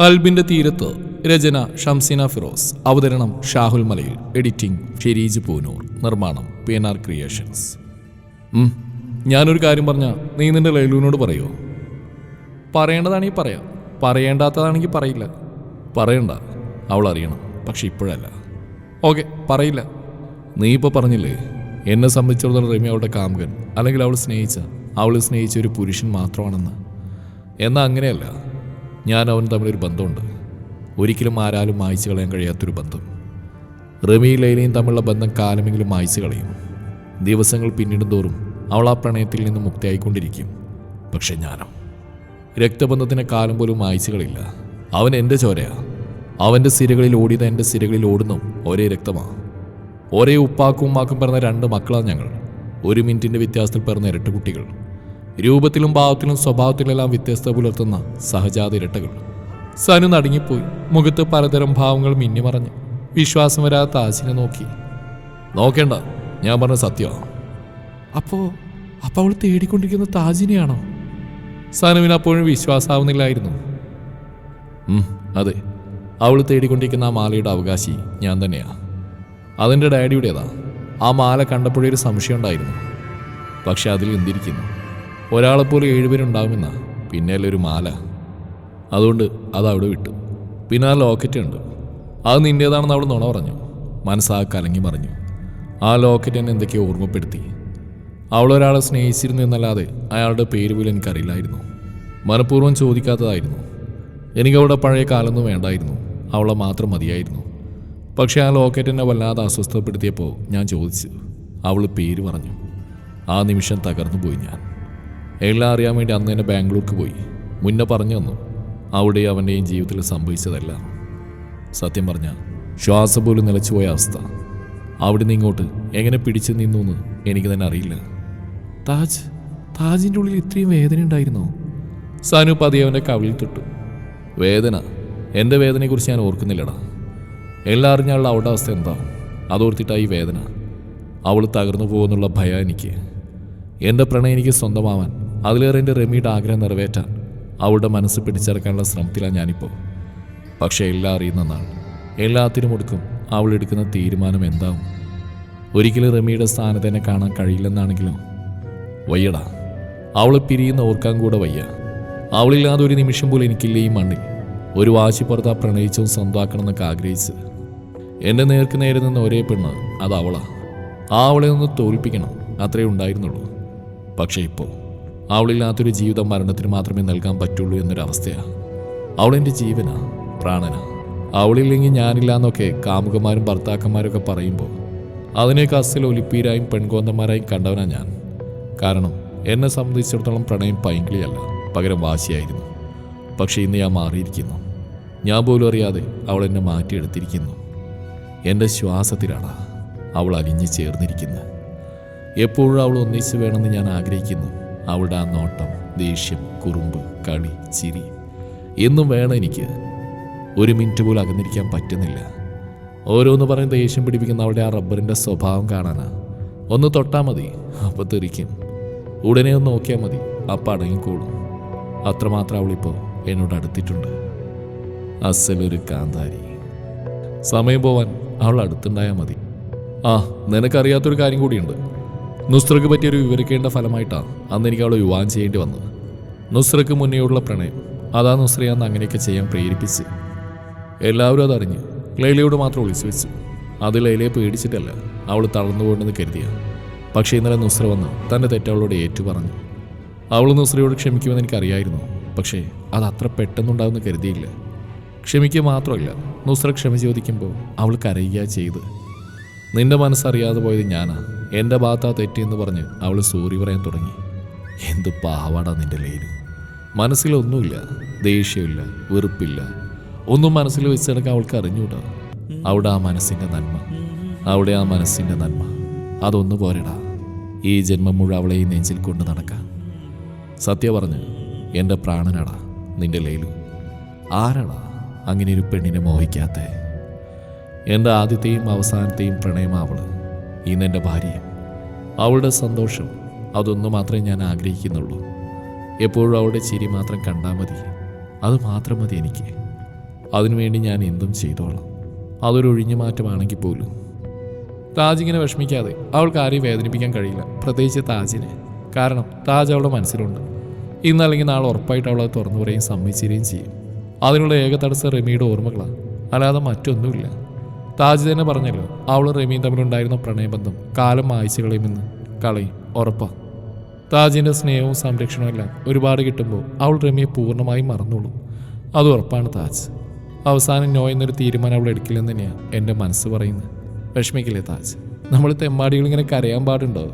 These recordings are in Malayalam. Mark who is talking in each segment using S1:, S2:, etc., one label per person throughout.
S1: കൽബിന്റെ തീരത്ത് രചന ഷംസിന ഫിറോസ് അവതരണം ഷാഹുൽ മലയിൽ എഡിറ്റിംഗ് ഷെരീജ് പൂനൂർ നിർമ്മാണം പി എൻ ആർ ക്രിയേഷൻസ്. ഞാനൊരു കാര്യം പറഞ്ഞ നീ നിന്റെ ലൈലുവിനോട് പറയുമോ പറയേണ്ടതാണെങ്കിൽ പറയാം. പറയേണ്ടാത്തതാണെങ്കിൽ പറയില്ല. പറയണ്ട അവൾ അറിയണം പക്ഷെ ഇപ്പോഴല്ല. ഓക്കെ പറയില്ല. നീ ഇപ്പോൾ പറഞ്ഞില്ലേ എന്നെ സംബന്ധിച്ചിടത്തോളം റമി അവളുടെ കാമുകൻ അല്ലെങ്കിൽ അവൾ സ്നേഹിച്ച അവൾ സ്നേഹിച്ച ഒരു പുരുഷൻ മാത്രമാണെന്ന്. എന്നാൽ അങ്ങനെയല്ല. ഞാൻ അവൻ തമ്മിലൊരു ബന്ധമുണ്ട്. ഒരിക്കലും ആരാലും മായ്ച്ചു കളയാൻ കഴിയാത്തൊരു ബന്ധം. റമിയും ലൈലയും തമ്മിലുള്ള ബന്ധം കാലമെങ്കിലും മായ്ച്ചു കളയും. ദിവസങ്ങൾ പിന്നിടും തോറും അവൾ ആ പ്രണയത്തിൽ നിന്ന് മുക്തിയായിക്കൊണ്ടിരിക്കും. പക്ഷെ ഞാനോ? രക്തബന്ധത്തിന് കാലം പോലും മായ്ച്ചുകളില്ല അവൻ എന്റെ ചോരയാ. അവന്റെ സിരകളിൽ ഓടിയത് എന്റെ സിരകളിൽ ഓടുന്നു ഒരേ രക്തമാണ് ഒരേ ഉപ്പാക്കും ഉമ്മാക്കും പിറന്ന രണ്ട് മക്കളാണ് ഞങ്ങൾ. ഒരു മിനിറ്റിന്റെ വ്യത്യാസത്തിൽ പിറന്ന ഇരട്ട കുട്ടികൾ. രൂപത്തിലും ഭാവത്തിലും സ്വഭാവത്തിലെല്ലാം വ്യത്യസ്തത പുലർത്തുന്ന സഹജാത ഇരട്ടകൾ സനു നടുങ്ങിപ്പോയി. മുഖത്ത് പലതരം ഭാവങ്ങൾ മിന്നിമറഞ്ഞു വിശ്വാസം വരാത്ത ആശിനെ നോക്കി. നോക്കേണ്ട. ഞാൻ പറഞ്ഞ സത്യമാണ് അപ്പോ അപ്പോൾ അവൾ തേടിക്കൊണ്ടിരിക്കുന്ന താജിനെയാണോ? സനുവിന് അപ്പോഴും വിശ്വാസാവുന്നില്ലായിരുന്നു. അതെ. അവൾ തേടിക്കൊണ്ടിരിക്കുന്ന ആ മാലയുടെ അവകാശി ഞാൻ തന്നെയാ. അതെന്റെ ഡാഡിയുടേതാ. ആ മാല കണ്ടപ്പോഴേ ഒരു സംശയം ഉണ്ടായിരുന്നു. പക്ഷെ അതിൽ എന്തിരിക്കുന്നു? ഒരാളെപ്പോലെ ഏഴുപേരുണ്ടാവുമെന്നാ. പിന്നെയല്ലൊരു മാല? അതുകൊണ്ട് അത് അവിടെ വിട്ടു. പിന്നെ ആ ലോക്കറ്റ് ഉണ്ട് അത് നിന്റേതാണെന്ന് അവൾ നുണ പറഞ്ഞു. മനസ്സാ കലങ്ങി മറിഞ്ഞു. ആ ലോക്കറ്റ് എന്നെ എന്തൊക്കെയോ ഓർമ്മപ്പെടുത്തി. അവളൊരാളെ സ്നേഹിച്ചിരുന്നു എന്നല്ലാതെ അയാളുടെ പേര് പോലും എനിക്കറിയില്ലായിരുന്നു. മനഃപൂർവം ചോദിക്കാത്തതായിരുന്നു. എനിക്ക് അവളുടെ പഴയ കാലമൊന്നും വേണ്ടായിരുന്നു. അവളെ മാത്രം മതിയായിരുന്നു. പക്ഷേ ആ ലോക്കറ്റ് എന്നെ വല്ലാതെ അസ്വസ്ഥപ്പെടുത്തിയപ്പോൾ ഞാൻ ചോദിച്ചു. അവൾ പേര് പറഞ്ഞു. ആ നിമിഷം തകർന്നു പോയി ഞാൻ. എല്ലാം അറിയാൻ വേണ്ടി അന്ന് തന്നെ ബാംഗ്ലൂർക്ക് പോയി. മുന്നേ പറഞ്ഞു തന്നു അവിടെ അവന്റെയും ജീവിതത്തിൽ സംഭവിച്ചതെല്ലാം. സത്യം പറഞ്ഞ ശ്വാസം പോലും നിലച്ചുപോയ അവസ്ഥ. അവിടുന്ന് ഇങ്ങോട്ട് എങ്ങനെ പിടിച്ചു നിന്നു എന്ന് എനിക്ക് തന്നെ അറിയില്ല. താജ് താജിന്റെ ഉള്ളിൽ ഇത്രയും വേദന ഉണ്ടായിരുന്നോ? സനു പതിയെ അവന്റെ കവിളിൽ തൊട്ടു. വേദന എന്റെ വേദനയെക്കുറിച്ച് ഞാൻ ഓർക്കുന്നില്ലടാ. എല്ലാം അറിഞ്ഞാലുള്ള അവളുടെ അവസ്ഥ എന്താ? അതോർത്തിട്ടായി വേദന. അവൾ തകർന്നു പോകുന്നുള്ള ഭയം എനിക്ക്. എന്റെ പ്രണയം എനിക്ക് സ്വന്തമാവാൻ അതിലേറെ എന്റെ റെമിയുടെ ആഗ്രഹം നിറവേറ്റാൻ അവളുടെ മനസ്സ് പിടിച്ചെടുക്കാനുള്ള ശ്രമത്തിലാണ് ഞാനിപ്പോൾ. പക്ഷേ എല്ലാം അറിയുന്ന നാൾ എല്ലാത്തിനും ഒടുക്കും അവൾ എടുക്കുന്ന തീരുമാനം എന്താവും? ഒരിക്കലും റമിയുടെ സ്ഥാനത്ത് തന്നെ കാണാൻ കഴിയില്ലെന്നാണെങ്കിലും വയ്യടാ. അവളെ പിരിയുന്ന ഓർക്കാൻ കൂടെ വയ്യ. അവളില്ലാതെ ഒരു നിമിഷം പോലും എനിക്കില്ല ഈ മണ്ണിൽ? ഒരു വാശിപ്പുറത്ത് ആ പ്രണയിച്ചും സ്വന്തമാക്കണമെന്നൊക്കെ ആഗ്രഹിച്ച്. എന്റെ നേർക്ക് നേരെ നിന്ന് ഒരേ പെണ്ണ് അത് അവളാ. ആ അവളെ ഒന്ന് തോൽപ്പിക്കണം. അത്രേ ഉണ്ടായിരുന്നുള്ളൂ. പക്ഷേ ഇപ്പോൾ അവളില്ലാത്തൊരു ജീവിതം മരണത്തിന് മാത്രമേ നൽകാൻ പറ്റുള്ളൂ എന്നൊരവസ്ഥയാണ്. അവളെന്റെ ജീവനാ പ്രാണനാ. അവളില്ലെങ്കിൽ ഞാനില്ല എന്നൊക്കെ കാമുകന്മാരും ഭർത്താക്കന്മാരൊക്കെ പറയുമ്പോൾ അതിനെ അസൽ ഒലിപ്പീരായും പെൺകോന്തന്മാരായും കണ്ടവനാണ് ഞാൻ. കാരണം എന്നെ സംബന്ധിച്ചിടത്തോളം പ്രണയം പൈങ്കിളിയല്ല പകരം വാശിയായിരുന്നു. പക്ഷേ ഇന്ന് ഞാൻ മാറിയിരിക്കുന്നു. ഞാൻ പോലും അറിയാതെ അവൾ എന്നെ മാറ്റിയെടുത്തിരിക്കുന്നു. എന്റെ ശ്വാസത്തിലാണ് അവൾ അലിഞ്ഞു ചേർന്നിരിക്കുന്നത്. എപ്പോഴും അവൾ ഒന്നിച്ച് വേണമെന്ന് ഞാൻ ആഗ്രഹിക്കുന്നു. അവളുടെ ആ നോട്ടം ദേഷ്യം കുറുമ്പ് കളി ചിരി. എന്നും വേണം എനിക്ക്. ഒരു മിനിറ്റ് പോലും അകന്നിരിക്കാൻ പറ്റുന്നില്ല. ഓരോന്ന് പറഞ്ഞ് ദേഷ്യം പിടിപ്പിക്കുന്ന അവളുടെ ആ റബ്ബറിന്റെ സ്വഭാവം കാണാനാ. ഒന്ന് തൊട്ടാൽ മതി അപ്പോൾ തെറിക്കും. ഉടനെ ഒന്ന് നോക്കിയാൽ മതി അപ്പം അടങ്ങിക്കോളും അത്രമാത്രം അവളിപ്പോൾ എന്നോട് അടുത്തിട്ടുണ്ട്. അസലൊരു കാന്താരി. സമയം പോവാൻ അവൾ അടുത്തുണ്ടായാൽ മതി. ആ നിനക്കറിയാത്തൊരു കാര്യം കൂടിയുണ്ട്. നുസ്രക്ക് പറ്റിയൊരു വിവരിക്കേണ്ട ഫലമായിട്ടാണ് അന്ന് എനിക്ക് അവളെ വിവാഹം ചെയ്യേണ്ടി വന്നത്. നുസ്രക്ക് മുന്നേയുള്ള പ്രണയം അതാ നുസ്രയെ അന്ന് അങ്ങനെയൊക്കെ ചെയ്യാൻ പ്രേരിപ്പിച്ച്. എല്ലാവരും അതറിഞ്ഞ് ലൈലയോട് മാത്രം ഒളിച്ചു വെച്ചു. അത് ലൈലയെ പേടിച്ചിട്ടല്ല അവൾ തളർന്നു പോകണമെന്ന് കരുതിയ. പക്ഷേ ഇന്നലെ നുസ്ര വന്ന് തന്റെ തെറ്റവളോട് ഏറ്റു പറഞ്ഞു. അവൾ നുസ്രയോട് ക്ഷമിക്കുമെന്ന് എനിക്കറിയായിരുന്നു പക്ഷേ അത് അത്ര പെട്ടെന്നുണ്ടാവുമെന്ന് കരുതിയില്ല. ക്ഷമിക്കുക മാത്രമല്ല നുസ്ര ക്ഷമ ചോദിക്കുമ്പോൾ അവൾ കരയുക ചെയ്ത്. നിന്റെ മനസ്സറിയാതെ പോയത് ഞാനാ. എന്റെ ഭാഗത്താ തെറ്റിയെന്ന് പറഞ്ഞ് അവൾ സോറി പറയാൻ തുടങ്ങി. എന്ത് പാവാടാ നിന്റെ ലൈലു. മനസ്സിലൊന്നുമില്ല ദേഷ്യമില്ല വെറുപ്പില്ല. ഒന്നും മനസ്സിൽ വെച്ചെടുക്കാൻ അവൾക്ക് അറിഞ്ഞൂടാ. അവിടെ ആ മനസ്സിന്റെ നന്മ. അവിടെ ആ മനസ്സിന്റെ നന്മ. അതൊന്നു പോരടാ. ഈ ജന്മം മുഴുവൻ അവളെ ഈ നെഞ്ചിൽ കൊണ്ട് നടക്കാം. സത്യ പറഞ്ഞ് എന്റെ പ്രാണനാടാ നിന്റെ ലൈലു. ആരാടാ അങ്ങനെ ഒരു പെണ്ണിനെ മോഹിക്കാത്തേ? എന്റെ ആദ്യത്തെയും അവസാനത്തെയും പ്രണയമാവൾ ഇന്ന് എന്റെ അവളുടെ സന്തോഷം അതൊന്നു മാത്രമേ ഞാൻ ആഗ്രഹിക്കുന്നുള്ളൂ. എപ്പോഴും അവളുടെ ചിരി മാത്രം കണ്ടാൽ മതി. അത് മാത്രം മതി എനിക്ക്. അതിനുവേണ്ടി ഞാൻ എന്തും ചെയ്തോളാം. അതൊരു ഒഴിഞ്ഞു മാറ്റമാണെങ്കിൽ പോലും. താജിങ്ങനെ വിഷമിക്കാതെ അവൾക്ക് ആരെയും വേദനിപ്പിക്കാൻ കഴിയില്ല. പ്രത്യേകിച്ച് താജിനെ. കാരണം താജ് അവളുടെ മനസ്സിലുണ്ട്. ഇന്നല്ലെങ്കിൽ നാളെ ഉറപ്പായിട്ട് അവളത് തുറന്നു പറയുകയും സമ്മതിച്ചിരുകയും ചെയ്യും. അതിനുള്ള ഏക തടസ്സം റെമിയുടെ ഓർമ്മകളാണ് അല്ലാതെ മറ്റൊന്നുമില്ല. താജ് തന്നെ പറഞ്ഞല്ലോ അവളും റമിയും തമ്മിലുണ്ടായിരുന്ന പ്രണയബന്ധം കാലം മായ്ച്ചു കളയുമെന്ന് കളയും ഉറപ്പാ. താജിന്റെ സ്നേഹവും സംരക്ഷണവും എല്ലാം ഒരുപാട് കിട്ടുമ്പോൾ അവൾ റമിയെ പൂർണമായും മറന്നോളും. അത് ഉറപ്പാണ് താജ്. അവസാനം നോ എന്നൊരു തീരുമാനം അവൾ എടുക്കില്ലെന്ന് തന്നെയാണ് എന്റെ മനസ്സ് പറയുന്നത്. വിഷമിക്കില്ലേ താജ്? നമ്മൾ തെമ്മാടികൾ ഇങ്ങനെ കരയാൻ പാടുണ്ടോ?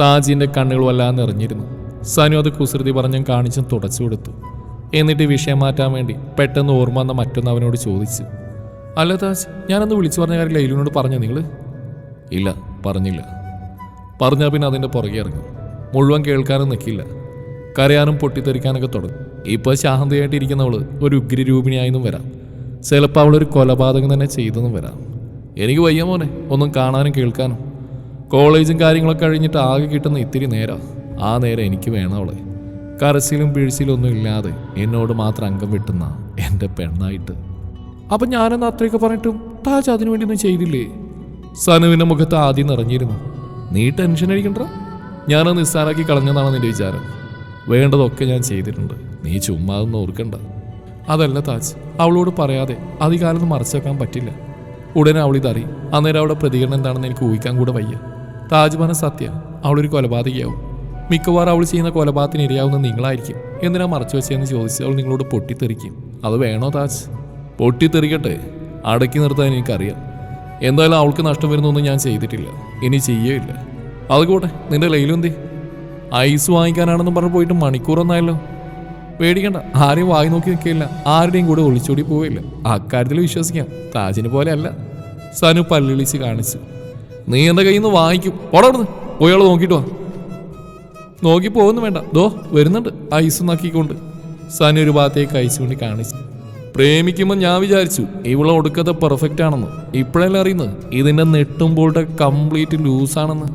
S1: താജിന്റെ കണ്ണുകൾ വല്ലാതെ നിറഞ്ഞിരുന്നു. സനു അത് കുസൃതി പറഞ്ഞും കാണിച്ചും തുടച്ചു കൊടുത്തു. എന്നിട്ട് വിഷയം മാറ്റാൻ വേണ്ടി പെട്ടെന്ന് ഓർമ്മ വന്ന മറ്റൊന്ന് അവനോട് ചോദിച്ചു. അല്ല താജ് ഞാനന്ന് വിളിച്ചു പറഞ്ഞ കാര്യം ലൈലുവിനോട് പറഞ്ഞോ നിങ്ങൾ ഇല്ല പറഞ്ഞില്ല. പറഞ്ഞാൽ പിന്നെ അതിന്റെ പുറകെ ഇറങ്ങും. മുഴുവൻ കേൾക്കാനും നിൽക്കില്ല കരയാനും പൊട്ടിത്തെറിക്കാനൊക്കെ തുടങ്ങും. ഇപ്പോൾ ശാന്തയായിട്ടിരിക്കുന്നവൾ ഒരു ഉഗ്രരൂപിണിയായെന്നും വരാം. ചിലപ്പോൾ അവളൊരു കൊലപാതകം തന്നെ ചെയ്തെന്നും വരാം. എനിക്ക് വയ്യ മോനെ ഒന്നും കാണാനും കേൾക്കാനും. കോളേജും കാര്യങ്ങളൊക്കെ കഴിഞ്ഞിട്ട് ആകെ കിട്ടുന്ന ഇത്തിരി നേരം. ആ നേരം എനിക്ക് വേണം അവളെ. കരച്ചിലും പിഴിച്ചിലും ഒന്നും ഇല്ലാതെ എന്നോട് മാത്രം അംഗം വിട്ടുന്ന എന്റെ പെണ്ണായിട്ട്. അപ്പം ഞാനെന്ന് അത്രയൊക്കെ പറഞ്ഞിട്ടും താജ് അതിനു വേണ്ടി ഒന്നും ചെയ്തില്ലേ? സനുവിന്റെ മുഖത്ത് ആദ്യം നിറഞ്ഞിരുന്നു. നീ ടെൻഷൻ അടിക്കണ്ട. ഞാനത് നിസ്സാരാക്കി കളഞ്ഞതാണ് നിന്റെ വിചാരം. വേണ്ടതൊക്കെ ഞാൻ ചെയ്തിട്ടുണ്ട്. നീ ചുമ്മാ ഒന്നും ഓർക്കണ്ട. അതല്ല താജ്. അവളോട് പറയാതെ അധികാലൊന്നും മറച്ചേക്കാൻ പറ്റില്ല. ഉടനെ അവൾ ഇതറി. അന്നേരം അവളുടെ പ്രതികരണം എന്താണെന്ന് എനിക്ക് ഊഹിക്കാൻ കൂടെ വയ്യ. താജ് പറഞ്ഞ സത്യ. അവളൊരു കൊലപാതകയാവും. മിക്കവാറും അവൾ ചെയ്യുന്ന കൊലപാതകത്തിന് ഇരയാവുന്ന നിങ്ങളായിരിക്കും. എന്തിനാ മറച്ചു വെച്ചതെന്ന് ചോദിച്ച് അവൾ നിങ്ങളോട് പൊട്ടിത്തെറിക്കും? അത് വേണോ താജ്? പൊട്ടിത്തെറിക്കട്ടെ. അടക്കി നിർത്താൻ എനിക്കറിയാം. എന്തായാലും അവൾക്ക് നഷ്ടം വരുന്നൊന്നും ഞാൻ ചെയ്തിട്ടില്ല. ഇനി ചെയ്യേയില്ല. അതുകൂടെ നിന്റെ ലൈലെന്തേ. ഐസ് വാങ്ങിക്കാനാണെന്ന് പറഞ്ഞ് പോയിട്ട് മണിക്കൂറൊന്നായല്ലോ പേടിക്കണ്ട ആരെയും വായി നോക്കി നിൽക്കില്ല ആരുടെയും കൂടെ ഒളിച്ചോടി പോവില്ല അക്കാര്യത്തിൽ വിശ്വസിക്കാം. താജിനെ പോലെ അല്ല സനു പല്ലിളിച്ച് കാണിച്ചു. നീ എന്റെ കയ്യിൽ നിന്ന് വാങ്ങിക്കും. ഓടവിടുന്ന് പോയാൾ നോക്കിയിട്ട് വാ. നോക്കി പോകുന്നു വേണ്ട. ദോ വരുന്നുണ്ട്. ഐസ് നക്കിക്കൊണ്ട്. സനു ഒരു ഭാഗത്തേക്ക് അയച്ചുകൊണ്ട് കൊണ്ട് കാണിച്ചു. പ്രേമിക്കുമ്പോൾ ഞാൻ വിചാരിച്ചു ഇവളെ ഒടുക്കത്തെ പെർഫെക്റ്റ് ആണെന്ന്. ഇപ്പോഴല്ലേ അറിയുന്നത്? ഇതിന്റെ നെട്ടുമ്പോളുടെ കംപ്ലീറ്റ് ലൂസ് ആണെന്ന്.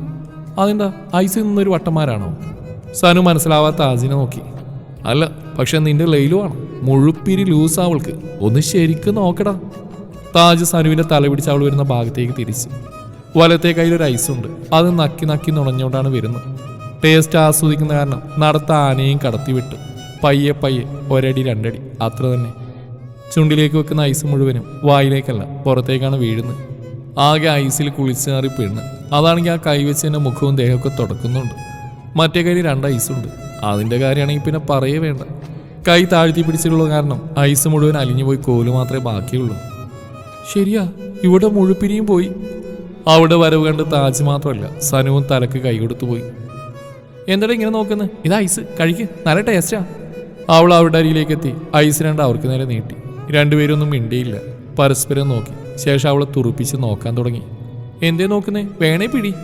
S1: അതെന്താ? ഐസിൽ നിന്നൊരു വട്ടന്മാരാണോ? സനു മനസ്സിലാവാത്ത ആജിനെ നോക്കി. അല്ല പക്ഷെ നിന്റെ ലൈലുമാണ് മുഴുപ്പിരി ലൂസ് അവൾക്ക്. ഒന്ന് ശരിക്കും നോക്കടാ. താജ് സനുവിന്റെ തല പിടിച്ച് അവൾ വരുന്ന ഭാഗത്തേക്ക് തിരിച്ചു. വലത്തെ കയ്യിൽ ഒരു ഐസ് ഉണ്ട്. അത് നക്കി നക്കി നുണഞ്ഞുകൊണ്ടാണ് വരുന്നത്. ടേസ്റ്റ് ആസ്വദിക്കുന്ന കാരണം നടത്ത ആനയും കടത്തി വിട്ടു പയ്യെ പയ്യെ ഒരടി രണ്ടടി. അത്ര തന്നെ. ചുണ്ടിലേക്ക് വെക്കുന്ന ഐസ് മുഴുവനും വായിലേക്കല്ല പുറത്തേക്കാണ് വീഴുന്നത്. ആകെ ഐസിൽ കുളിച്ചാറി പെണ്ണ്. അതാണെങ്കിൽ ആ കൈവച്ചതിന്റെ മുഖവും ദേഹമൊക്കെ തുടക്കുന്നുണ്ട്. മറ്റേ കയ്യിൽ രണ്ട് ഐസുണ്ട്. അതിന്റെ കാര്യമാണെങ്കിൽ പിന്നെ പറയേ വേണ്ട. കൈ താഴ്ത്തി പിടിച്ചിട്ടുള്ള കാരണം ഐസ് മുഴുവൻ അലിഞ്ഞു പോയി കോൽ മാത്രമേ ബാക്കിയുള്ളൂ. ശരിയാ ഇവിടെ മുഴുപ്പിരിയും പോയി. അവിടെ വരവ് കണ്ട് താജ് മാത്രമല്ല സനുവും തലക്ക് കൈ കൊടുത്തു പോയി. എന്താടാ ഇങ്ങനെ നോക്കുന്നത് ഇത് ഐസ് കഴിക്ക് നല്ല ടേസ്റ്റാ അവൾ അവരുടെ അരിയിലേക്ക് എത്തി. ഐസ് രണ്ട് അവർക്ക് നേരെ നീട്ടി. രണ്ടുപേരൊന്നും മിണ്ടിയില്ല. പരസ്പരം നോക്കി. ശേഷം അവളെ തുറുപ്പിച്ച് നോക്കാൻ തുടങ്ങി. എന്തേ നോക്കുന്നേ? വേണേ പിടി.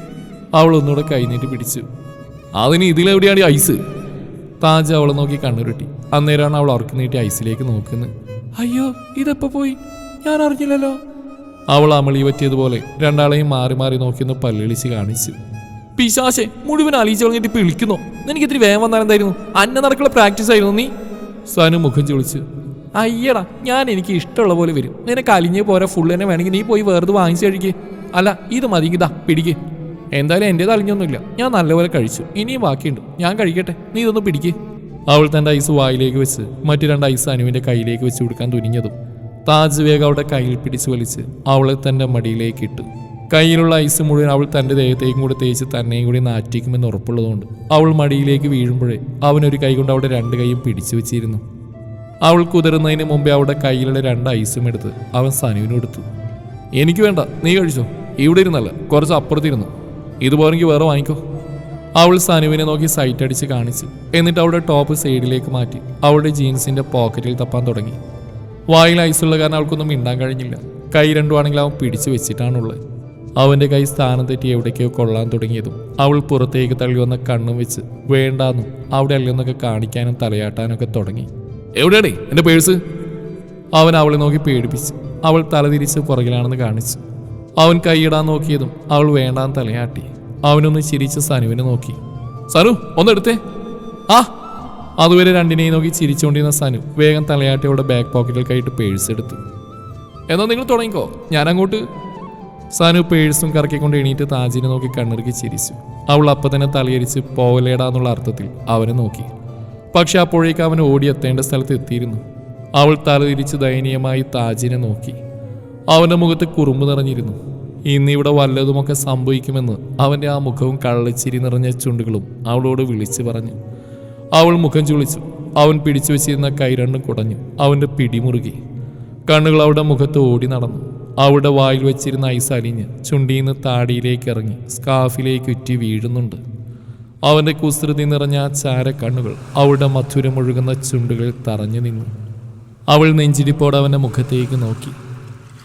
S1: അവൾ ഒന്നുകൂടെ കൈനീട്ടി പിടിച്ചു. അതിന് ഇതിലെവിടെയാണ് ഐസ്? താജ് അവളെ നോക്കി കണ്ണുരുട്ടി. അന്നേരമാണ് അവൾ അവർക്ക് നീട്ടി ഐസിലേക്ക് നോക്കുന്നത്. അയ്യോ ഇതെപ്പോ പോയി? ഞാൻ അറിഞ്ഞില്ലല്ലോ. അവൾ അമളി പറ്റിയതുപോലെ രണ്ടാളെയും മാറി മാറി നോക്കിയൊന്ന് പല്ലിളിച്ച് കാണിച്ചു. പിശാശെ മുഴുവൻ അലീച്ച് കളഞ്ഞിട്ട് ഇപ്പൊ എനിക്ക് ഇത്തിരി വേഗം വന്നാൽ എന്തായിരുന്നു? അന്ന നടക്കുള്ള പ്രാക്ടീസ് ആയിരുന്നു നീ? സനു മുഖം ചൊളിച്ചു. അയ്യടാ ഞാൻ എനിക്ക് ഇഷ്ടമുള്ള പോലെ വരും. നിനക്ക് അലിഞ്ഞ് പോരെ ഫുൾ തന്നെ വേണമെങ്കിൽ നീ പോയി വേറെ വാങ്ങിച്ചു കഴിക്ക്. അല്ല ഇത് മതി ഇതാ പിടിക്ക്. എന്തായാലും എന്റേത് അലിഞ്ഞൊന്നുമില്ല. ഞാൻ നല്ലപോലെ കഴിച്ചു. ഇനിയും ബാക്കിയുണ്ട്. ഞാൻ കഴിക്കട്ടെ. നീ ഇതൊന്ന് പിടിക്ക്. അവൾ തന്റെ ഐസ് വായിലേക്ക് വെച്ച് മറ്റു രണ്ട് ഐസ് അനുവിന്റെ കയ്യിലേക്ക് വെച്ച് കൊടുക്കാൻ തുനിഞ്ഞതും താജ് വേഗം അവളുടെ കയ്യിൽ പിടിച്ചു വലിച്ച് അവളെ തന്റെ മടിയിലേക്ക് ഇട്ടു. കയ്യിലുള്ള ഐസ് മുഴുവൻ അവൾ തന്റെ ദേഹത്തേക്കും കൂടെ തേച്ച് തന്നെയും കൂടി നാറ്റിക്കുമെന്ന് ഉറപ്പുള്ളതുകൊണ്ട് അവൾ മടിയിലേക്ക് വീഴുമ്പോഴേ അവനൊരു കൈ കൊണ്ട് അവളുടെ രണ്ട് കൈയും പിടിച്ചു വെച്ചിരുന്നു. അവൾ കുതിരുന്നതിന് മുമ്പേ അവളുടെ കയ്യിലുള്ള രണ്ട് ഐസും എടുത്ത് അവൻ സനുവിന് കൊടുത്തു. എനിക്ക് വേണ്ട നീ കഴിച്ചോ. ഇവിടെ ഇരുന്നല്ല കുറച്ച് അപ്പുറത്തിരുന്നു ഇതുപോലെങ്കിൽ വേറെ വാങ്ങിക്കോ. അവൾ സനുവിനെ നോക്കി സൈറ്റ് അടിച്ച് കാണിച്ചു എന്നിട്ട് അവളുടെ ടോപ്പ് സൈഡിലേക്ക് മാറ്റി അവളുടെ ജീൻസിന്റെ പോക്കറ്റിൽ തപ്പാൻ തുടങ്ങി. വായിൽ ഐസുള്ള കാരണം അവൾക്കൊന്നും മിണ്ടാൻ കഴിഞ്ഞില്ല. കൈ രണ്ടുമാണെങ്കിൽ അവൻ പിടിച്ചു വെച്ചിട്ടാണുള്ളത് അവന്റെ കൈ സ്ഥാനം തെറ്റി എവിടേക്കോ കൊള്ളാൻ തുടങ്ങിയതും അവൾ പുറത്തേക്ക് തള്ളി വന്ന കണ്ണും വെച്ച് വേണ്ടാന്നും അവിടെ അല്ലെന്നൊക്കെ കാണിക്കാനും തലയാട്ടാനൊക്കെ തുടങ്ങി. എവിടെയാണേ എന്റെ പേഴ്സ്? അവൻ അവളെ നോക്കി പേടിപ്പിച്ചു അവൾ തലതിരിച്ച് പുറകിലാണെന്ന് കാണിച്ചു. അവൻ കൈയിടാൻ നോക്കിയതും അവൾ വേണ്ടാന്ന് തലയാട്ടി. അവനൊന്ന് ചിരിച്ച് സനുവിനെ നോക്കി. സനു ഒന്നെടുത്തേ. ആ അതുവരെ രണ്ടിനെയും നോക്കി ചിരിച്ചുകൊണ്ടിരുന്ന സനു വേഗം തലയാട്ടി അവളുടെ ബാക്ക് പോക്കറ്റിൽ കൈയിട്ട് പേഴ്സ് എടുത്തു. എന്നാൽ നിങ്ങൾ തുടങ്ങിക്കോ ഞാൻ അങ്ങോട്ട് സനു പേഴ്സും കറക്കിക്കൊണ്ട് എണീറ്റ് താജിനെ നോക്കി കണ്ണിറുക്കി ചിരിച്ചു. അവൾ അപ്പം തന്നെ തലയരിച്ച് പോവലേടാന്നുള്ള അർത്ഥത്തിൽ അവനെ നോക്കി. പക്ഷെ അപ്പോഴേക്ക് അവൻ ഓടിയെത്തേണ്ട സ്ഥലത്ത് എത്തിയിരുന്നു. അവൾ തലതിരിച്ച് ദയനീയമായി താജിനെ നോക്കി. അവന്റെ മുഖത്ത് കുറുമ്പ് നിറഞ്ഞിരുന്നു. ഇന്നിവിടെ വല്ലതുമൊക്കെ സംഭവിക്കുമെന്ന് അവന്റെ ആ മുഖവും കള്ളച്ചിരി നിറഞ്ഞ ചുണ്ടുകളും അവളോട് വിളിച്ചു പറഞ്ഞു. അവൾ മുഖം ചുളിച്ചു. അവൻ പിടിച്ചു വെച്ചിരുന്ന കൈ കുടഞ്ഞു. അവന്റെ പിടിമുറുകി കണ്ണുകൾ അവളുടെ മുഖത്ത് ഓടി നടന്നു. അവളുടെ വായിൽ വെച്ചിരുന്ന ഐസ് അലിഞ്ഞ് ചുണ്ടിയിൽ നിന്ന് താടിയിലേക്ക് ഇറങ്ങി സ്കാഫിലേക്ക് ഉറ്റി വീഴുന്നുണ്ട്. അവന്റെ കുസൃതി നിറഞ്ഞ ചാരക്കണ്ണുകൾ ചാര കണ്ണുകൾ അവളുടെ മധുരമൊഴുകുന്ന ചുണ്ടുകൾ തറഞ്ഞു നിന്നു. അവൾ നെഞ്ചിരിപ്പോടെ അവന്റെ മുഖത്തേക്ക് നോക്കി.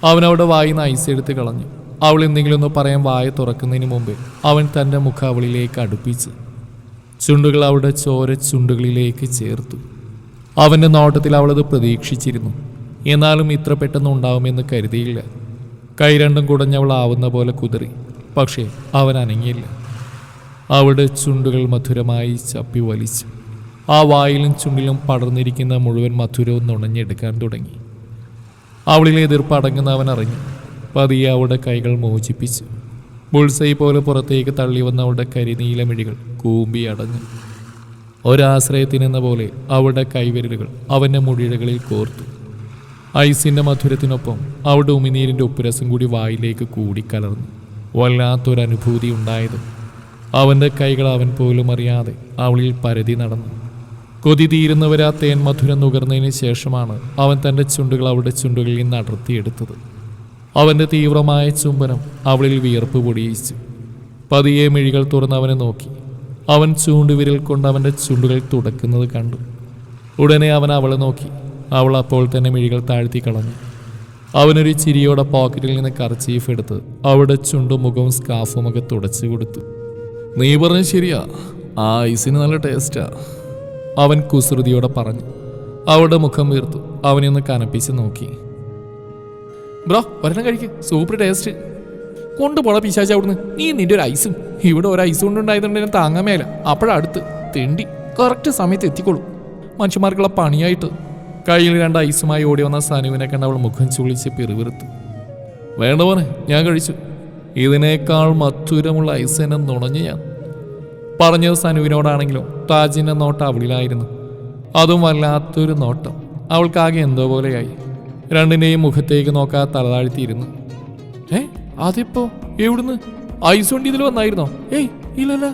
S1: അവൻ അവിടെ വായിന്ന് ഐസ് കളഞ്ഞു. അവൾ എന്തെങ്കിലും ഒന്ന് പറയാൻ വായ തുറക്കുന്നതിന് മുമ്പ് അവൻ തന്റെ മുഖം അവളിലേക്ക് അടുപ്പിച്ചു ചുണ്ടുകൾ അവളുടെ ചോര ചുണ്ടുകളിലേക്ക് ചേർത്തു. അവന്റെ നോട്ടത്തിൽ അവളത് പ്രതീക്ഷിച്ചിരുന്നു. എന്നാലും ഇത്ര പെട്ടെന്ന് ഉണ്ടാവുമെന്ന് കരുതിയില്ല. കൈ രണ്ടും കുടഞ്ഞവൾ ആവുന്ന പോലെ കുതിറി. പക്ഷേ അവൻ അനങ്ങിയില്ല. അവളുടെ ചുണ്ടുകൾ മധുരമായി ചപ്പി വലിച്ചു. ആ വായിലും ചുണ്ടിലും പടർന്നിരിക്കുന്ന മുഴുവൻ മധുരവും നുണഞ്ഞെടുക്കാൻ തുടങ്ങി. അവളിലെ എതിർപ്പ് അടങ്ങുന്ന അവൻ അറിഞ്ഞു. പതിയെ അവളുടെ കൈകൾ മോചിപ്പിച്ചു. ബുൾസൈ പോലെ പുറത്തേക്ക് തള്ളി വന്ന അവളുടെ കരിനീലമിഴികൾ കൂമ്പി അടഞ്ഞു. ഒരാശ്രയത്തിനെന്ന പോലെ അവളുടെ കൈവിരലുകൾ അവന്റെ മുടിഴകളിൽ കോർത്തു. ഐസിന്റെ മധുരത്തിനൊപ്പം അവളുടെ ഉമിനീരിന്റെ ഉപ്പുരസം കൂടി വായിലേക്ക് കൂടിക്കലർന്നു. വല്ലാത്തൊരനുഭൂതി ഉണ്ടായത് അവന്റെ കൈകൾ അവൻ പോലും അറിയാതെ അവളിൽ പരതി നടന്നു. കൊതി തീരുന്നവരാ തേൻ മധുരം നുകർന്നതിന് ശേഷമാണ് അവൻ തന്റെ ചുണ്ടുകൾ അവളുടെ ചുണ്ടുകളിൽ നിന്ന് അടർത്തിയെടുത്തത്. അവന്റെ തീവ്രമായ ചുംബനം അവളിൽ വിയർപ്പ് പൊടിയിച്ചു. പതിയെ മിഴികൾ തുറന്ന് അവനെ നോക്കി. അവൻ ചൂണ്ടുവിരൽ കൊണ്ട് അവന്റെ ചുണ്ടുകൾ തുടക്കുന്നത് കണ്ടു. ഉടനെ അവൻ അവളെ നോക്കി. അവൾ അപ്പോൾ തന്നെ മിഴികൾ താഴ്ത്തി കളഞ്ഞു. അവനൊരു ചിരിയോടെ പോക്കറ്റിൽ നിന്ന് കർച്ചീഫ് എടുത്ത് അവളുടെ ചുണ്ടും മുഖവും സ്കാഫുമൊക്കെ തുടച്ചു കൊടുത്തു. നീ പറഞ്ഞത് ശരിയാ. ആ ഐസിന് നല്ല ടേസ്റ്റാ അവൻ കുസൃതിയോടെ പറഞ്ഞു. അവളുടെ മുഖം വീർത്തു. അവനെ ഒന്ന് കനപ്പിച്ച് നോക്കി. ബ്രോ ഒരെണ്ണം കഴിക്ക്. സൂപ്പർ ടേസ്റ്റ് കൊണ്ടുപോടാ പിശാച്ച അവിടുന്ന്. നീ നിന്റെ ഒരു ഐസും. ഇവിടെ ഒരു ഐസ് കൊണ്ടുണ്ടായതുകൊണ്ട് എന്നെ താങ്ങാൻ മേല. അപ്പോഴടുത്ത് തെണ്ടി. കറക്റ്റ് സമയത്ത് എത്തിക്കോളൂ. മനുഷ്യന്മാർക്കുള്ള പണിയായിട്ട്. കയ്യിൽ രണ്ട് ഐസുമായി ഓടി വന്ന സനുവിനെ കണ്ട് അവൾ മുഖം ചുളിച്ച് പിറുവിറുത്തു വേണ്ട പോനെ ഞാൻ കഴിച്ചു. ഇതിനേക്കാൾ മധുരമുള്ള ഐസനം നുണഞ്ഞു ഞാൻ. പറഞ്ഞത് സനുവിനോടാണെങ്കിലും താജിന്റെ നോട്ടം അവളിലായിരുന്നു. അതും വല്ലാത്തൊരു നോട്ടം. അവൾക്കാകെ എന്തോ പോലെയായി. രണ്ടിന്റെയും മുഖത്തേക്ക് നോക്കാതെ തലതാഴ്ത്തിയിരുന്നു. ഏ അതിപ്പോ എവിടുന്ന്? ഐസ് വണ്ടി ഇതിൽ വന്നായിരുന്നോ? ഏയ് ഇല്ലല്ല.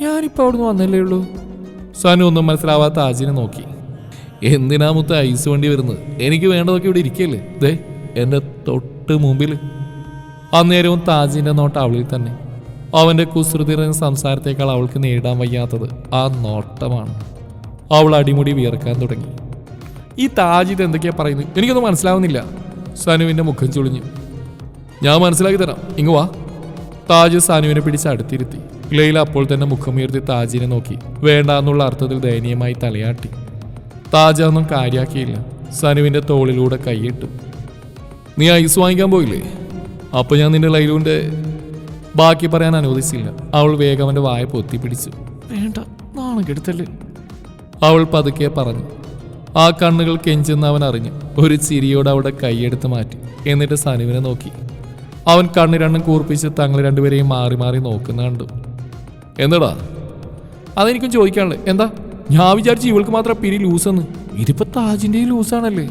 S1: ഞാനിപ്പോ അവിടുന്ന് വന്നല്ലേ ഉള്ളൂ. സനു ഒന്നും മനസ്സിലാവാത്ത ആജിനെ നോക്കി. എന്തിനാ മുത്ത ഐസ് വണ്ടി വരുന്നത്? എനിക്ക് വേണ്ടതൊക്കെ ഇവിടെ ഇരിക്കല്ലേ? ദേ എന്റെ തൊട്ട് മുമ്പിൽ അന്നേരവും താജിന്റെ നോട്ട് അവളിൽ തന്നെ. അവന്റെ കുസൃതി സംസാരത്തേക്കാൾ അവൾക്ക് നേടാൻ വയ്യാത്തത് ആ നോട്ടമാണ്. അവൾ അടിമുടി വിയർക്കാൻ തുടങ്ങി. ഈ താജിത് എന്തൊക്കെയാ പറയുന്നത്? എനിക്കൊന്നും മനസ്സിലാവുന്നില്ല. സനുവിന്റെ മുഖം ചുളിഞ്ഞു. ഞാൻ മനസ്സിലാക്കി തരാം. ഇങ്ങ് വാ. താജ് സാനുവിനെ പിടിച്ച് അടുത്തിരുത്തി. ലൈല അപ്പോൾ തന്നെ മുഖമുയർത്തി താജിനെ നോക്കി. വേണ്ട എന്നുള്ള അർത്ഥത്തിൽ ദയനീയമായി തലയാട്ടി. താജ ഒന്നും കാര്യാക്കിയില്ല. സനുവിന്റെ തോളിലൂടെ കൈയിട്ടു. നീ ഐസ് വാങ്ങിക്കാൻ പോയില്ലേ? അപ്പൊ ഞാൻ നിന്റെ ലൈലുവിന്റെ ബാക്കി പറയാൻ അനുവദിച്ചില്ല. അവൾ വേഗം അവന്റെ വായ പൊത്തി പിടിച്ചു. വേണ്ട നാളെ കെടുത്തല്ലേ? അവൾ പതുക്കെ പറഞ്ഞു. ആ കണ്ണുകൾ കെഞ്ചെന്ന് അവൻ അറിഞ്ഞു. ഒരു ചിരിയോടെ അവിടെ കൈയെടുത്ത് മാറ്റി. എന്നിട്ട് സനുവിനെ നോക്കി. അവൻ കണ്ണ് രണ്ടും കൂർപ്പിച്ച് തങ്ങൾ രണ്ടുപേരെയും മാറി മാറി നോക്കുന്ന കണ്ടു. എന്നടാ അതെനിക്കും ചോദിക്കാനുള്ളത്. എന്താ? ഞാൻ വിചാരിച്ചു ഇവൾക്ക് മാത്രം പിരി ലൂസെന്ന്. ഇതിപ്പോ താജിന്റെ ലൂസാണല്ലേ?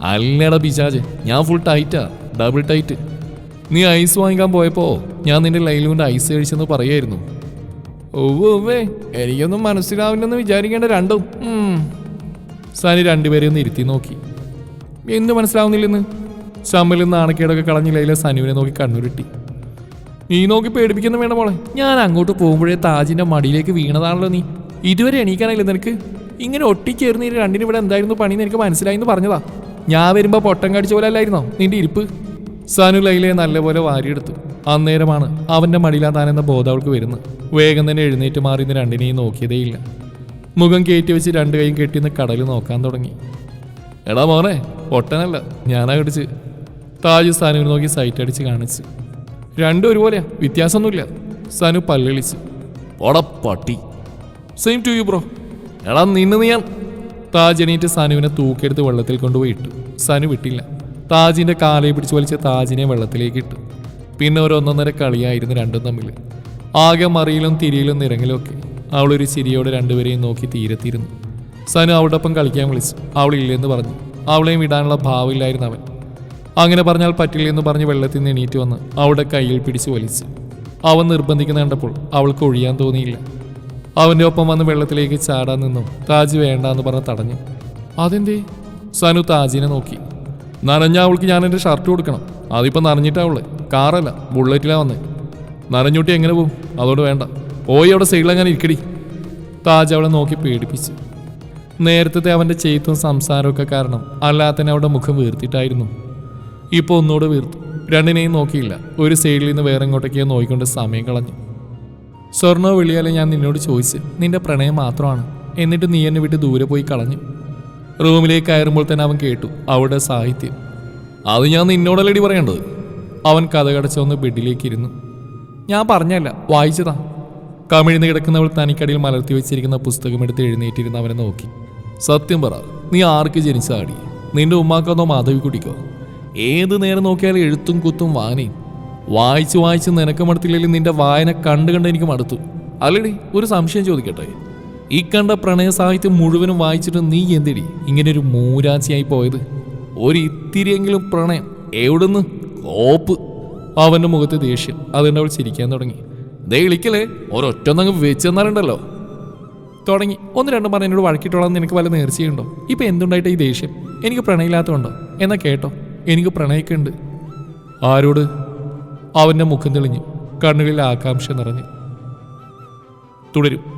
S1: അല്ലടാ പിശാജ്. ഞാൻ ഫുൾ ടൈറ്റാ ഡബിൾ ടൈറ്റ് നീ ഐസ് വാങ്ങിക്കാൻ പോയപ്പോ ഞാൻ നിന്റെ ലൈലുവിന്റെ ഐസ് കഴിച്ചെന്ന് പറയായിരുന്നു. ഓവേ എനിക്കൊന്നും മനസ്സിലാവില്ലെന്ന് വിചാരിക്കേണ്ട രണ്ടും. സാനി രണ്ടുപേരെ രണ്ടുപേരെയും ഒന്ന് ഇരുത്തി നോക്കി. എന്ത് മനസ്സിലാവുന്നില്ലെന്ന്? ചമ്മലിൽ നാണക്കേടൊക്കെ കളഞ്ഞ ലൈല സനുവിനെ നോക്കി കണ്ണുരുട്ടി. നീ നോക്കി പേടിപ്പിക്കുന്ന വേണ്ട മോളെ. ഞാൻ അങ്ങോട്ട് പോകുമ്പോഴേ താജിന്റെ മടിയിലേക്ക് വീണതാണല്ലോ നീ. ഇതുവരെ എണീക്കാനായില്ല നിനക്ക്? ഇങ്ങനെ ഒട്ടിച്ചേർന്ന് ഈ രണ്ടിനും ഇവിടെ എന്തായിരുന്നു പണി എനിക്ക് മനസ്സിലായി എന്ന് പറഞ്ഞതാ. ഞാൻ വരുമ്പോ പൊട്ടം കടിച്ച പോലെ അല്ലായിരുന്നോ? നിന്റെ ഇരിപ്പ്? സനു ലൈലയെ നല്ലപോലെ വാരിയെടുത്തു. അന്നേരമാണ് അവന്റെ മടിയിലാ താനെന്ന ബോധം അവൾക്ക് വരുന്നത്. വേഗം തന്നെ എഴുന്നേറ്റ് മാറി ഇന്ന് രണ്ടിനെയും നോക്കിയതേയില്ല മുഖം കയറ്റി വെച്ച് രണ്ട് കൈയും കെട്ടിന്ന് കടൽ നോക്കാൻ തുടങ്ങി. എടാ മോനെ പൊട്ടനല്ല ഞാനാ കടിച്ച്. താജ് സനുവിനെ നോക്കി സൈറ്റ് അടിച്ച് കാണിച്ചു. രണ്ടും ഒരുപോലെയാ വ്യത്യാസമൊന്നുമില്ല. സനു പല്ലളിച്ച്. ഓട പട്ടി. സെയിം ടു യു ബ്രോ എടാ നിന്ന് നീ താജനീറ്റ് താജ് എണീറ്റ് സനുവിനെ തൂക്കെടുത്ത് വെള്ളത്തിൽ കൊണ്ടുപോയി ഇട്ടു. സനു വിട്ടില്ല. താജിന്റെ കാലയെ പിടിച്ച് വലിച്ച് താജിനെ വെള്ളത്തിലേക്ക് ഇട്ടു. പിന്നെ ഒരു ഒന്നൊന്നര കളിയായിരുന്നു രണ്ടും തമ്മിൽ ആകെ മറിയിലും തിരിയിലും നിറങ്ങിലും ഒക്കെ അവളൊരു ചിരിയോടെ രണ്ടുപേരെയും നോക്കി തീരത്തിരുന്നു സനു അവളോടൊപ്പം കളിക്കാൻ വിളിച്ചു. അവളില്ലെന്ന് പറഞ്ഞു. അവളെയും വിടാനുള്ള ഭാവമില്ലായിരുന്നു അവൻ. അങ്ങനെ പറഞ്ഞാൽ പറ്റില്ലെന്ന് പറഞ്ഞ് വെള്ളത്തിൽ നിന്ന് എണീറ്റ് വന്ന് അവളുടെ കയ്യിൽ പിടിച്ച് വലിച്ചു. അവൻ നിർബന്ധിക്കുന്ന കണ്ടപ്പോൾ അവൾക്ക് ഒഴിയാൻ തോന്നിയില്ല. അവന്റെ ഒപ്പം വന്ന് വെള്ളത്തിലേക്ക് ചാടാൻ നിന്നും താജ് വേണ്ടാന്ന് പറഞ്ഞ് തടഞ്ഞു. അതെന്തേ? സനു താജിനെ നോക്കി. നനഞ്ഞ അവൾക്ക് ഞാൻ എന്റെ ഷർട്ട് കൊടുക്കണം. അതിപ്പോൾ നനഞ്ഞിട്ടാ അവൾ കാറല്ല ബുള്ളറ്റിലാ വന്നേ. നനഞ്ഞൂട്ടി എങ്ങനെ പോവും? അതോട് വേണ്ട. ഓയി അവിടെ സൈഡിലങ്ങനെ ഇരിക്കടി. താജ് അവളെ നോക്കി പേടിപ്പിച്ചു. നേരത്തെ അവന്റെ ചെയ്ത്തും സംസാരമൊക്കെ കാരണം അല്ലാത്തന്നെ അവളുടെ മുഖം വീർത്തിട്ടായിരുന്നു. ഇപ്പോൾ ഒന്നുകൂടെ വീർത്തു. രണ്ടിനെയും നോക്കിയില്ല. ഒരു സൈഡിൽ നിന്ന് വേറെ ഇങ്ങോട്ടേക്ക് നോക്കിക്കൊണ്ട് സമയം കളഞ്ഞു. സ്വർണോ വിളിയാലെ ഞാൻ നിന്നോട് ചോദിച്ച്? നിന്റെ പ്രണയം മാത്രമാണ്. എന്നിട്ട് നീ എന്നെ വിട്ട് ദൂരെ പോയി കളഞ്ഞു. റൂമിലേക്ക് കയറുമ്പോൾ തന്നെ അവൻ കേട്ടു അവളുടെ സാഹിത്യം. അത് ഞാൻ നിന്നോടല്ലടി പറയേണ്ടത്? അവൻ കഥ കടച്ചൊന്ന് ബെഡിലേക്ക് ഇരുന്നു ഞാൻ പറഞ്ഞല്ല വായിച്ചതാ. കമിഴ്ന്ന് കിടക്കുന്നവൾ തനിക്കടിയിൽ മലർത്തി വെച്ചിരിക്കുന്ന പുസ്തകം എടുത്ത് എഴുന്നേറ്റിരുന്ന അവനെ നോക്കി. സത്യം പറ നീ ആർക്ക് ജനിച്ചാടി നിന്റെ ഉമ്മാക്കോ മാധവി കുട്ടിക്കോ? ഏത് നേരം നോക്കിയാലും എഴുത്തും കുത്തും വായനയും. വായിച്ച് വായിച്ച് നിനക്ക് മടുത്തില്ലെങ്കിൽ നിന്റെ വായന കണ്ടു കണ്ട് എനിക്ക് മടുത്തു. അല്ലടി ഒരു സംശയം ചോദിക്കട്ടെ? ഈ കണ്ട പ്രണയ സാഹിത്യം മുഴുവനും വായിച്ചിട്ട് നീ എന്തിടി? ഇങ്ങനെ ഒരു മൂരാശിയായി പോയത്. ഒരു ഇത്തിരിയെങ്കിലും പ്രണയം. എവിടുന്ന്? കോപ്പ്. അവന്റെ മുഖത്ത് ദേഷ്യം. അതുകൊണ്ട് അവൾ ചിരിക്കാൻ തുടങ്ങി. ദേ വിളിക്കലേ ഒരൊറ്റൊന്നങ്ങ് വെച്ചെന്നാലുണ്ടല്ലോ. തുടങ്ങി. ഒന്ന് രണ്ടും പറഞ്ഞ് എന്നോട് വഴക്കിട്ടോളാം നിനക്ക് വല്ല നേർച്ചയുണ്ടോ? ഇപ്പം എന്തുണ്ടായിട്ട് ഈ ദേഷ്യം? എനിക്ക് പ്രണയില്ലാത്തതുണ്ടോ എന്നാ കേട്ടോ. എനിക്ക് പ്രണയൊക്കെ ഉണ്ട്. ആരോട്? അവന്റെ മുഖം തെളിഞ്ഞു. കണ്ണുകളിൽ ആകാംക്ഷ നിറഞ്ഞു. തുടരും.